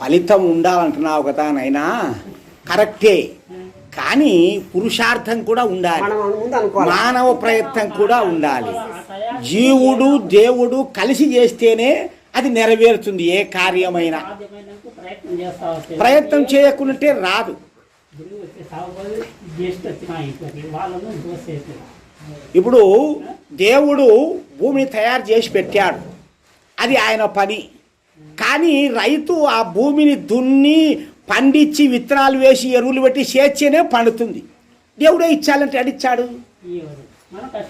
ఫలితం ఉండాలంటున్నావు కదా నైనా కరెక్టే. కానీ పురుషార్థం కూడా ఉండాలి. మానవ ప్రయత్నం కూడా ఉండాలి. జీవుడు దేవుడు కలిసి చేస్తేనే అది నెరవేరుతుంది. ఏ కార్యమైనా. ప్రయత్నం చేయకుంటే రాదు. ఇప్పుడు దేవుడు భూమిని తయారు చేసి పెట్టాడు. అది ఆయన పని. కానీ రైతు ఆ భూమిని దున్ని పండించి విత్తనాలు వేసి ఎరువులు పెట్టి చేర్చేనే పండుతుంది. దేవుడే ఇచ్చాలంటే అడిచ్చాడు.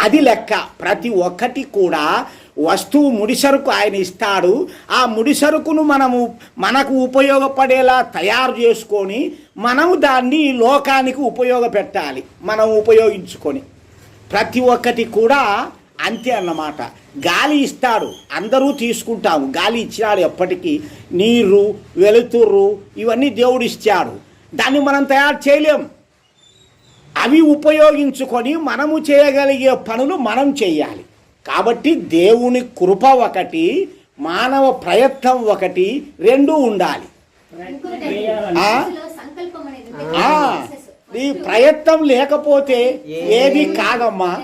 అది లెక్క. ప్రతి ఒక్కటి కూడా వస్తువు ముడిసరుకు ఆయన ఇస్తాడు. ఆ ముడిసరుకును మనము మనకు ఉపయోగపడేలా తయారు చేసుకొని మనము దాన్ని లోకానికి ఉపయోగపెట్టాలి. మనం ఉపయోగించుకొని. ప్రతి ఒక్కటి కూడా అంతే అన్నమాట. గాలి ఇస్తాడు. అందరూ తీసుకుంటాము. గాలి ఇచ్చినాడు ఎప్పటికీ. నీరు వెలుతురు ఇవన్నీ దేవుడు ఇచ్చాడు. దాన్ని మనం తయారు చేయలేం. అవి ఉపయోగించుకొని మనము చేయగలిగే పనులు మనం చేయాలి. కాబట్టి దేవుని కృప ఒకటి మానవ ప్రయత్నం ఒకటి రెండూ ఉండాలి. ఈ ప్రయత్నం లేకపోతే ఏది కాదమ్మా.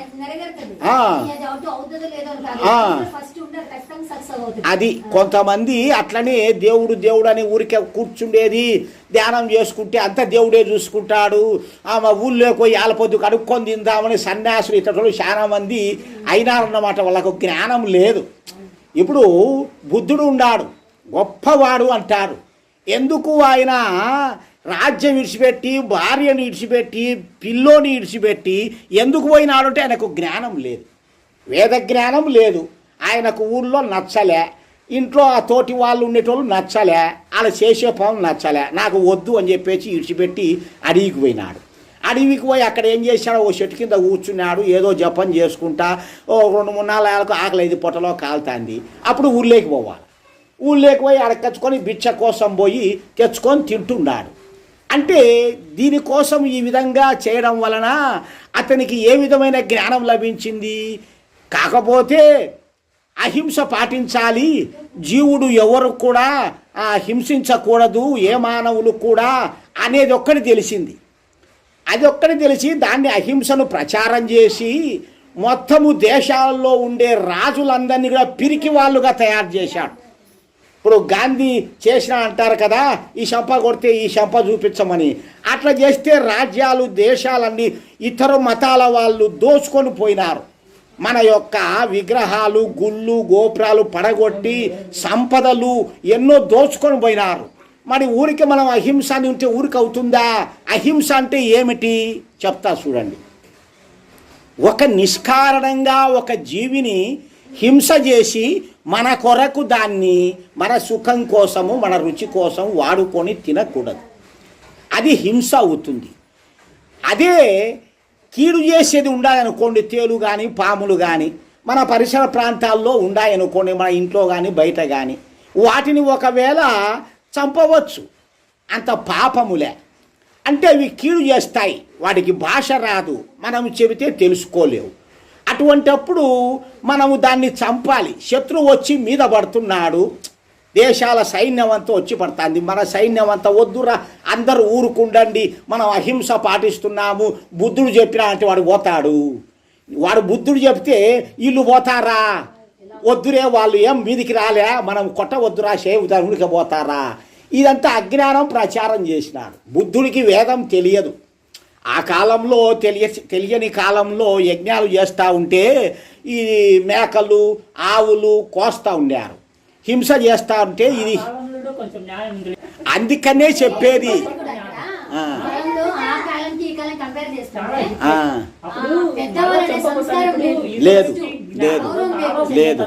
అది కొంతమంది అట్లనే దేవుడు దేవుడు అని ఊరికే కూర్చుండేది ధ్యానం చేసుకుంటే అంత దేవుడే చూసుకుంటాడు. ఆ మా ఊళ్ళోకి పోయి ఆలపొద్దు కడుక్కొని తిందామని సన్యాసులు ఇతరులు చాలా మంది అయినారన్నమాట. వాళ్ళకు జ్ఞానం లేదు. ఇప్పుడు బుద్ధుడు ఉన్నాడు గొప్పవాడు అంటారు. ఎందుకు ఆయన రాజ్యం విడిచిపెట్టి భార్యని విడిచిపెట్టి పిల్లోని విడిచిపెట్టి ఎందుకు పోయినాడు అంటే ఆయనకు జ్ఞానం లేదు. వేద జ్ఞానం లేదు. ఆయనకు ఊళ్ళో నచ్చలే. ఇంట్లో ఆ తోటి వాళ్ళు ఉండేటోళ్ళు నచ్చలే. వాళ్ళు చేసే పనులు నచ్చలే. నాకు వద్దు అని చెప్పేసి ఇడిచిపెట్టి అడవికి పోయినాడు. అడవికి పోయి అక్కడ ఏం చేశాడు ఓ చెట్టు కింద కూర్చున్నాడు. ఏదో జపం చేసుకుంటా. ఓ రెండు మూడు నాలుగు ఆకలి ఐదు పొట్టలో కాలుతాంది. అప్పుడు ఊళ్ళోకి పోవాలి. ఊళ్ళోకి పోయి అడకచ్చుకొని బిచ్చ కోసం పోయి తెచ్చుకొని తింటున్నాడు. అంటే దీనికోసం ఈ విధంగా చేయడం వలన అతనికి ఏ విధమైన జ్ఞానం లభించింది? కాకపోతే అహింస పాటించాలి. జీవుడు ఎవరు కూడా హింసించకూడదు ఏ మానవులు కూడా అనేది ఒక్కటి తెలిసింది. అది ఒక్కటి తెలిసి దాన్ని అహింసను ప్రచారం చేసి మొత్తము దేశాల్లో ఉండే రాజులందరినీ కూడా పిరికి వాళ్ళుగా తయారు చేశాడు. ఇప్పుడు గాంధీ చేసిన అంటారు కదా ఈ శంప కొడితే ఈ శంప చూపించమని. అట్లా చేస్తే రాజ్యాలు దేశాలన్నీ ఇతర మతాల వాళ్ళు దోచుకొని పోయినారు. మన యొక్క విగ్రహాలు గుళ్ళు గోపురాలు పడగొట్టి సంపదలు ఎన్నో దోచుకొని పోయినారు. మరి ఊరికి మనం అహింస అని ఉంటే ఊరికి అవుతుందా? అహింస అంటే ఏమిటి? చెప్తా చూడండి. ఒక నిష్కారణంగా ఒక జీవిని హింస చేసి మన కొరకు దాన్ని మన సుఖం కోసము మన రుచి కోసం వాడుకొని తినకూడదు. అది హింస అవుతుంది. అదే కీడు చేసేది ఉండాలనుకోండి తేలు కానీ పాములు కానీ మన పరిసర ప్రాంతాల్లో ఉండాయనుకోండి మన ఇంట్లో కానీ బయట కానీ వాటిని ఒకవేళ చంపవచ్చు. అంత పాపములే. అంటే అవి కీడు చేస్తాయి. వాటికి భాష రాదు. మనం చెబితే తెలుసుకోలేవు. అటువంటప్పుడు మనము దాన్ని చంపాలి. శత్రువు వచ్చి మీద పడుతున్నాడు. దేశాల సైన్యం అంతా వచ్చి పడుతుంది. మన సైన్యం అంతా వద్దురా అందరూ ఊరుకుండండి మనం అహింస పాటిస్తున్నాము బుద్ధుడు చెప్పినా అంటే వాడు పోతాడు. వాడు బుద్ధుడు చెప్తే వీళ్ళు పోతారా? వద్దురే వాళ్ళు ఏం మీదికి రాలే? మనం కొట్టవద్దురా చేయుదానికి పోతారా? ఇదంతా అజ్ఞానం ప్రచారం చేసినాడు. బుద్ధుడికి వేదం తెలియదు. ఆ కాలంలో తెలియ తెలియని కాలంలో యజ్ఞాలు చేస్తూ ఉంటే ఈ మేకలు ఆవులు కోస్తూ ఉండారు హింస చేస్తూ ఉంటే ఇది అందుకనే చెప్పేది. లేదు. లేదు, లేదు,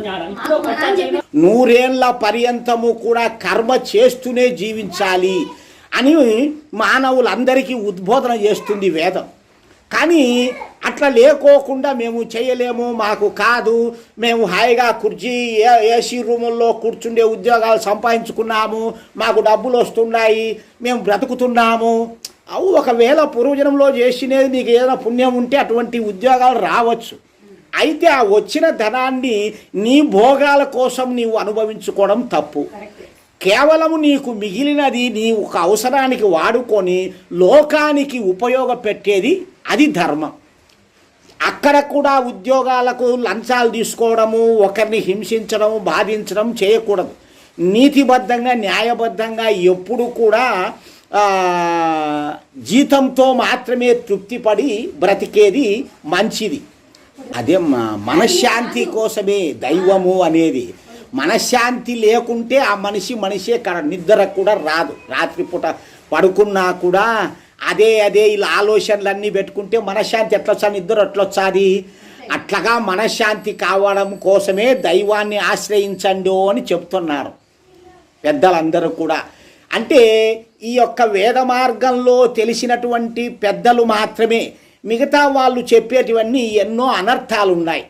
నూరేళ్ళ పర్యంతము కూడా కర్మ చేస్తూనే జీవించాలి. అని మానవులందరికీ ఉద్బోధన చేస్తుంది వేదం. కానీ అట్లా లేకోకుండా మేము చేయలేము మాకు కాదు. మేము హాయిగా కుర్చీ ఏ- ఏసీ రూముల్లో కూర్చుండే ఉద్యోగాలు సంపాదించుకున్నాము. మాకు డబ్బులు వస్తున్నాయి. మేము బ్రతుకుతున్నాము. అవు ఒకవేళ పూర్వజనంలో చేసినది నీకు ఏదైనా పుణ్యం ఉంటే అటువంటి ఉద్యోగాలు రావచ్చు. అయితే ఆ వచ్చిన ధనాన్ని నీ భోగాల కోసం నీవు అనుభవించుకోవడం తప్పు. కేవలము నీకు మిగిలినది నీ ఒక అవసరానికి వాడుకొని లోకానికి ఉపయోగపెట్టేది అది ధర్మం. అక్కడ కూడా ఉద్యోగాలకు లంచాలు తీసుకోవడము ఒకరిని హింసించడం బాధించడం చేయకూడదు. నీతిబద్ధంగా న్యాయబద్ధంగా ఎప్పుడు కూడా జీతంతో మాత్రమే తృప్తిపడి బ్రతికేది మంచిది. అదే మనశ్శాంతి కోసమే దైవము అనేది. మనశ్శాంతి లేకుంటే ఆ మనిషి మనిషే కర నిద్ర కూడా రాదు. రాత్రిపూట పడుకున్నా కూడా అదే అదే ఇలా ఆలోచనలన్నీ పెట్టుకుంటే మనశ్శాంతి ఎట్లొచ్చా నిద్ర ఎట్లొచ్చాది అట్లాగా మనశ్శాంతి కావడం కోసమే దైవాన్ని ఆశ్రయించండి అని చెప్తున్నారు పెద్దలందరూ కూడా. అంటే ఈ యొక్క వేద మార్గంలో తెలిసినటువంటి పెద్దలు మాత్రమే మిగతా వాళ్ళు చెప్పేటివన్నీ ఎన్నో అనర్థాలు ఉన్నాయి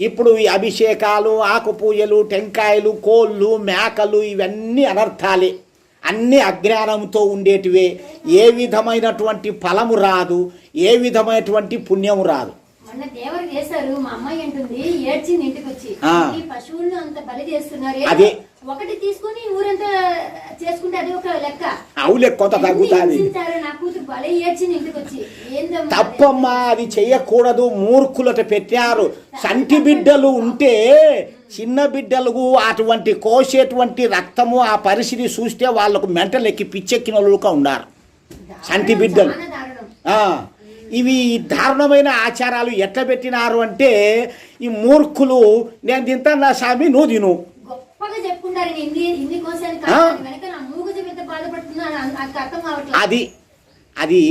ఇప్పుడు ఈ అభిషేకాలు ఆకు పూజలు టెంకాయలు కోళ్ళు మేకలు ఇవన్నీ అనర్థాలే. అన్నీ అజ్ఞానంతో ఉండేటివే. ఏ విధమైనటువంటి ఫలము రాదు ఏ విధమైనటువంటి పుణ్యము రాదు. అదే. ఒకటి తీసుకొని ఊరంతా చేసుకుంటే అది ఒక లెక్క. అవులే కొంత తగ్గుతుంది. హింసించారో నా కూతురు బలి ఏడ్చింది ఇంటికి వచ్చి ఏందమ్మా తప్పమ్మా అది చెయ్యకూడదు మూర్ఖులట పెట్టారు. సంటి బిడ్డలు ఉంటే చిన్న బిడ్డలకు అటువంటి కోసేటువంటి రక్తము ఆ పరిస్థితి చూస్తే వాళ్ళకు మెంటలు ఎక్కి పిచ్చెక్కిన వాళ్ళుగా ఉన్నారు. సంటి బిడ్డలు. ఇవి దారుణమైన ఆచారాలు ఎట్లా పెట్టినారు అంటే ఈ మూర్ఖులు నేను తింటాను స్వామి నువ్వు తిను. అది అది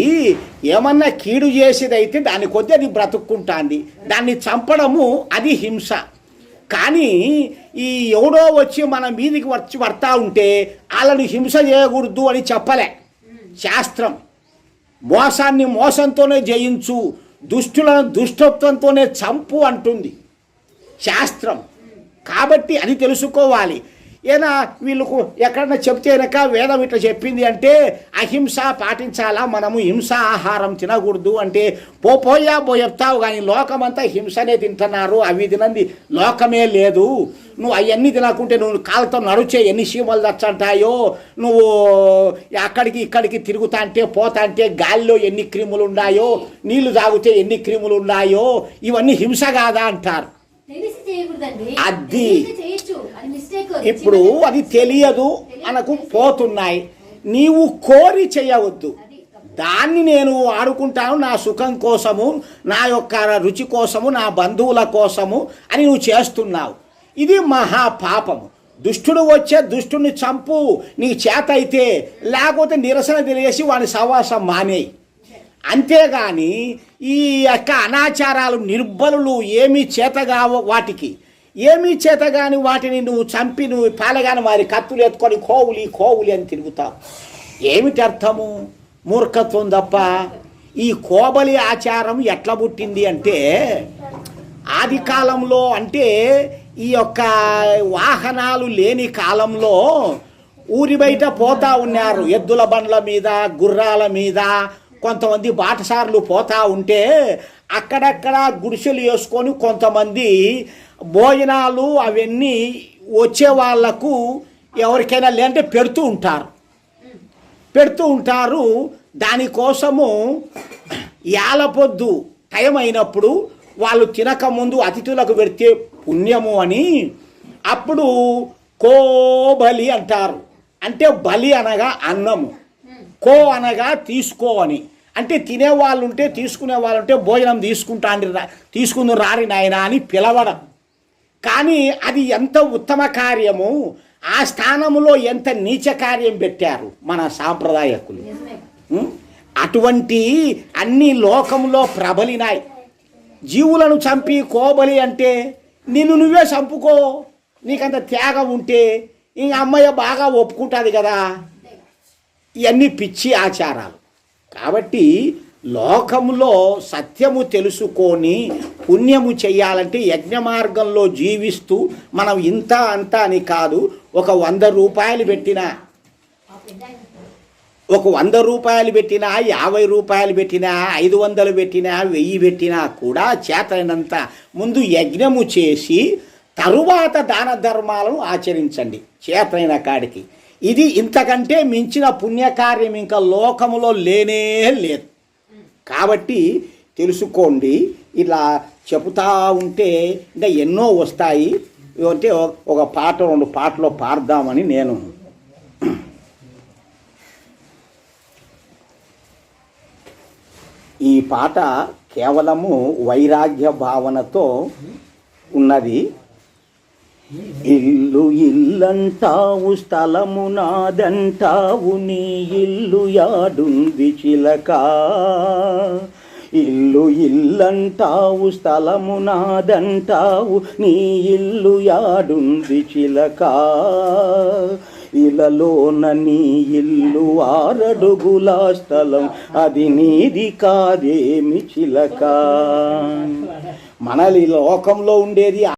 ఏమన్నా కీడు చేసేదైతే దాని కొద్ది అది బ్రతుక్కుంటాంది. దాన్ని చంపడము అది హింస. కానీ ఈ ఎవడో వచ్చి మన మీదికి వచ్చి పడతా ఉంటే వాళ్ళని హింస చేయకూడదు అని చెప్పలే. శాస్త్రం. మోసాన్ని మోసంతోనే జయించు దుష్టులను దుష్టత్వంతోనే చంపు అంటుంది. శాస్త్రం. కాబట్టి అది తెలుసుకోవాలి. ఏనా వీళ్ళకు ఎక్కడన్నా చెప్తే వేదం ఇట్లా చెప్పింది అంటే అహింస పాటించాలా? మనము హింస ఆహారం తినకూడదు అంటే పోపోయా పో చెప్తావు కానీ లోకమంతా హింసనే తింటున్నారు. అవి తినంది లోకమే లేదు. నువ్వు అవన్నీ తినకుంటే నువ్వు కాలుతో నడుచే ఎన్ని సీమలు దచ్చంటాయో? నువ్వు అక్కడికి ఇక్కడికి తిరుగుతా అంటే పోతా అంటే గాలిలో ఎన్ని క్రిములు ఉన్నాయో నీళ్ళు తాగితే ఎన్ని క్రిములు ఉన్నాయో ఇవన్నీ హింస కాదా అంటారు. అది. ఇప్పుడు అది తెలియదు మనకు పోతున్నాయి. నీవు కోరి చేయవద్దు. దాన్ని నేను వాడుకుంటాను నా సుఖం కోసము నా యొక్క రుచి కోసము నా బంధువుల కోసము అని నువ్వు చేస్తున్నావు. ఇది మహా పాపము దుష్టుడు వచ్చే దుష్టుని చంపు. నీకు చేత అయితే లేకపోతే నిరసన తెలియసి వాని సవాసం మానేయి. అంతేగాని ఈ యొక్క అనాచారాలు నిర్బలులు ఏమీ చేతగావో వాటికి. ఏమీ చేతగాని వాటిని నువ్వు చంపి నువ్వు పాలగాని వారి కత్తులు ఎత్తుకొని కోవులి కోవులి అని తిరుగుతావు. ఏమిటి అర్థము? మూర్ఖత్వం తప్ప ఈ కోబలి ఆచారం ఎట్లా పుట్టింది అంటే ఆది కాలంలో అంటే ఈ యొక్క వాహనాలు లేని కాలంలో ఊరి బయట పోతా ఉన్నారు. ఎద్దుల బండ్ల మీద గుర్రాల మీద కొంతమంది బాటసార్లు పోతా ఉంటే అక్కడక్కడ గుడిసెలు వేసుకొని కొంతమంది భోజనాలు అవన్నీ వచ్చే వాళ్ళకు ఎవరికైనా లేదంటే పెడుతూ ఉంటారు. పెడుతూ ఉంటారు. దానికోసము యాలపొద్దు టైం అయినప్పుడు వాళ్ళు తినకముందు అతిథులకు పెడితే పుణ్యము అని అప్పుడు కోబలి అంటారు. అంటే బలి అనగా అన్నము. కో అనగా తీసుకో అని. అంటే తినే వాళ్ళు ఉంటే తీసుకునే వాళ్ళు ఉంటే భోజనం తీసుకుంటాండి రా తీసుకుందు రారి నాయన అని పిలవడం. కానీ అది ఎంత ఉత్తమ కార్యము ఆ స్థానములో ఎంత నీచ కార్యం పెట్టారు మన సాంప్రదాయకులు? అటువంటి అన్ని లోకంలో ప్రబలినాయి. జీవులను చంపి కోబలి అంటే నిన్ను నువ్వే చంపుకో నీకంత త్యాగం ఉంటే ఈ అమ్మాయి బాగా ఒప్పుకుంటుంది కదా. ఇవన్నీ పిచ్చి ఆచారాలు. కాబట్టి లోకంలో సత్యము తెలుసుకొని పుణ్యము చేయాలంటే యజ్ఞ మార్గంలో జీవిస్తూ మనం ఇంత అంత అని కాదు ఒక వంద రూపాయలు పెట్టినా. ఒక వంద రూపాయలు పెట్టినా యాభై రూపాయలు పెట్టినా ఐదు వందలు పెట్టినా వెయ్యి పెట్టినా కూడా చేతనంత ముందు యజ్ఞము చేసి తరువాత దాన ధర్మాలను ఆచరించండి. చేతనైన కాడికి. ఇది ఇంతకంటే మించిన పుణ్యకార్యం ఇంకా లోకములో లేనే లేదు. కాబట్టి తెలుసుకోండి ఇలా చెబుతా ఉంటే ఇంకా ఎన్నో వస్తాయి. అంటే ఒక పాట రెండు పాటలో పాడదామని నేను. ఈ పాట కేవలము వైరాగ్య భావనతో ఉన్నది. ఇల్లు ఇల్లంటావు స్థలము నాదంటావు నీ ఇల్లు యాడుంది చిలక. ఇల్లు ఇల్లంటావు స్థలము నాదంటావు నీ ఇల్లు యాడుంది చిలక. ఇలలోన నీ ఇల్లు ఆరడుగుల స్థలం అది నీది కాదేమి చిలక. మనలి లోకంలో ఉండేది